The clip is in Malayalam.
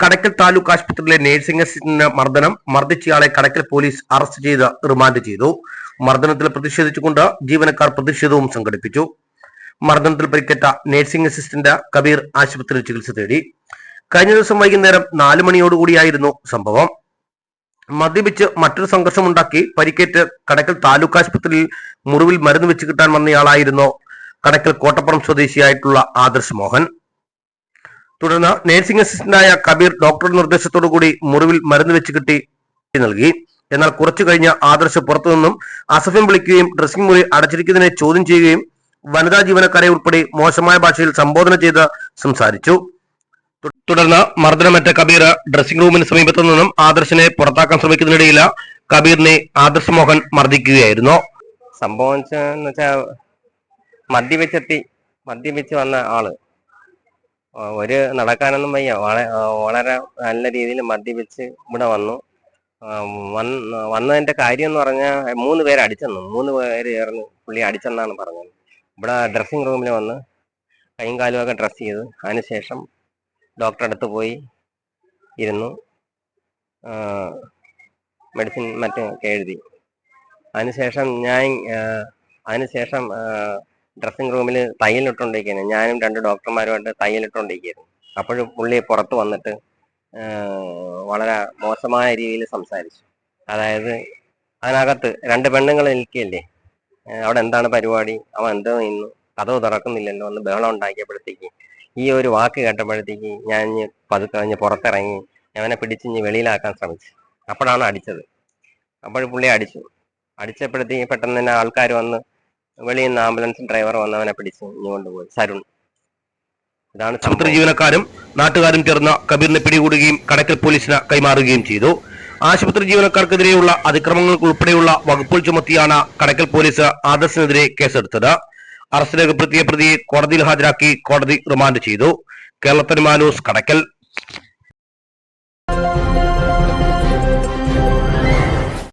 കടക്കൽ താലൂക്ക് ആശുപത്രിയിലെ നഴ്സിംഗ് അസിസ്റ്റന്റിന് മർദ്ദനം. മർദ്ദിച്ചയാളെ കടക്കൽ പോലീസ് അറസ്റ്റ് ചെയ്ത് റിമാൻഡ് ചെയ്തു. മർദ്ദനത്തിൽ പ്രതിഷേധിച്ചുകൊണ്ട് ജീവനക്കാർ പ്രതിഷേധവും സംഘടിപ്പിച്ചു. മർദ്ദനത്തിൽ പരിക്കേറ്റ നഴ്സിംഗ് അസിസ്റ്റന്റ് കബീർ ആശുപത്രിയിൽ ചികിത്സ തേടി. കഴിഞ്ഞ ദിവസം വൈകുന്നേരം നാലു മണിയോടുകൂടിയായിരുന്നു സംഭവം. മദ്യപിച്ച് മറ്റൊരു സംഘർഷമുണ്ടാക്കി പരിക്കേറ്റ് കടക്കൽ താലൂക്ക് ആശുപത്രിയിൽ മുറിവിൽ മരുന്ന് വെച്ച് കിട്ടാൻ വന്നയാളായിരുന്നു കടക്കൽ കോട്ടപ്പുറം സ്വദേശിയായിട്ടുള്ള ആദർശ് മോഹൻ. തുടർന്ന് നഴ്സിംഗ് അസിസ്റ്റന്റായ കബീർ ഡോക്ടറുടെ നിർദ്ദേശത്തോടു കൂടി മുറിവിൽ മരുന്ന് വെച്ച് കിട്ടി നൽകി. എന്നാൽ കുറച്ചു കഴിഞ്ഞ ആദർശ് പുറത്തുനിന്നും അസഫ്യം വിളിക്കുകയും ഡ്രസ്സിംഗ് മുറി അടച്ചിരിക്കുന്നതിനെ ചോദ്യം ചെയ്യുകയും വനിതാ ജീവനക്കാരെ ഉൾപ്പെടെ മോശമായ ഭാഷയിൽ സംബോധന ചെയ്ത് സംസാരിച്ചു. തുടർന്ന് മർദ്ദനമേറ്റ കബീർ ഡ്രസ്സിംഗ് റൂമിന് സമീപത്തു നിന്നും ആദർശിനെ പുറത്താക്കാൻ ശ്രമിക്കുന്നതിനിടയിൽ കബീറിനെ ആദർശ് മോഹൻ മർദ്ദിക്കുകയായിരുന്നു. സംഭവം വെച്ചാൽ മദ്യപിച്ചെത്തി മദ്യപിച്ച് വന്ന ആൾ. ഒരു നടക്കാനൊന്നും വയ്യ. വളരെ നല്ല രീതിയിൽ മദ്യപിച്ച് ഇവിടെ വന്നു. വന്നതിന്റെ കാര്യം എന്ന് പറഞ്ഞാൽ മൂന്ന് പേര് അടിച്ചെന്നു. മൂന്ന് പേര് ചേർന്ന് പുള്ളി അടിച്ചെന്നാണ് പറഞ്ഞത്. ഇവിടെ ഡ്രസ്സിംഗ് റൂമിൽ വന്ന് കൈയും കാലും ഒക്കെ ഡ്രസ്സ് ചെയ്ത് അതിനുശേഷം ഡോക്ടറെ അടുത്ത് പോയി ഇരുന്നു. മെഡിസിൻ മറ്റൊക്കെ എഴുതി. അതിനുശേഷം ഞാൻ അതിനുശേഷം ഡ്രസ്സിംഗ് റൂമിൽ തയ്യലിട്ടുകൊണ്ടിരിക്കുകയാണ് ഞാനും രണ്ട് ഡോക്ടർമാരുമായിട്ട് തയ്യലിട്ടുകൊണ്ടിരിക്കുകയായിരുന്നു അപ്പോഴും പുള്ളി പുറത്ത് വന്നിട്ട് വളരെ മോശമായ രീതിയിൽ സംസാരിച്ചു. അതായത് അതിനകത്ത് രണ്ട് പെണ്ണുങ്ങൾ നിൽക്കുകയല്ലേ അവിടെ എന്താണ് പരിപാടി? അവൻ എന്തോ നിന്നു കഥവ് തുറക്കുന്നില്ലല്ലോ എന്ന് ബഹളം ഉണ്ടാക്കിയപ്പോഴത്തേക്ക് ഈ ഒരു വാക്ക് കേട്ടപ്പോഴത്തേക്ക് ഞാൻ പതുക്കെ കഴിഞ്ഞ് പുറത്തിറങ്ങി അവനെ പിടിച്ച് ഇഞ്ഞ് വെളിയിലാക്കാൻ ശ്രമിച്ചു. അപ്പോഴാണ് അടിച്ചത്. അപ്പോൾ പുള്ളി അടിച്ചു. അടിച്ചപ്പോഴത്തേക്ക് പെട്ടെന്ന് തന്നെ ആൾക്കാർ വന്ന് വെളിയിൽ നിന്ന് ആംബുലൻസ് ഡ്രൈവർ വന്നവനെ പിടിച്ച് കൊണ്ടുപോയി സരുൺ. ഇതാണ് ആശുപത്രി ജീവനക്കാരും നാട്ടുകാരും ചേർന്ന് കബീറിനെ പിടികൂടുകയും കടക്കൽ പോലീസിന് കൈമാറുകയും ചെയ്തു. ആശുപത്രി ജീവനക്കാർക്കെതിരെയുള്ള അതിക്രമങ്ങൾക്ക് ഉൾപ്പെടെയുള്ള വകുപ്പുകൾ ചുമത്തിയാണ് കടക്കൽ പോലീസ് ആദർശിനെതിരെ കേസെടുത്തത്. അറസ്റ്റ് രേഖപ്പെടുത്തിയ പ്രതിയെ കോടതിയിൽ ഹാജരാക്കി കോടതി റിമാൻഡ് ചെയ്തു. കേരളത്തിന് മാനൂസ് കടക്കൽ.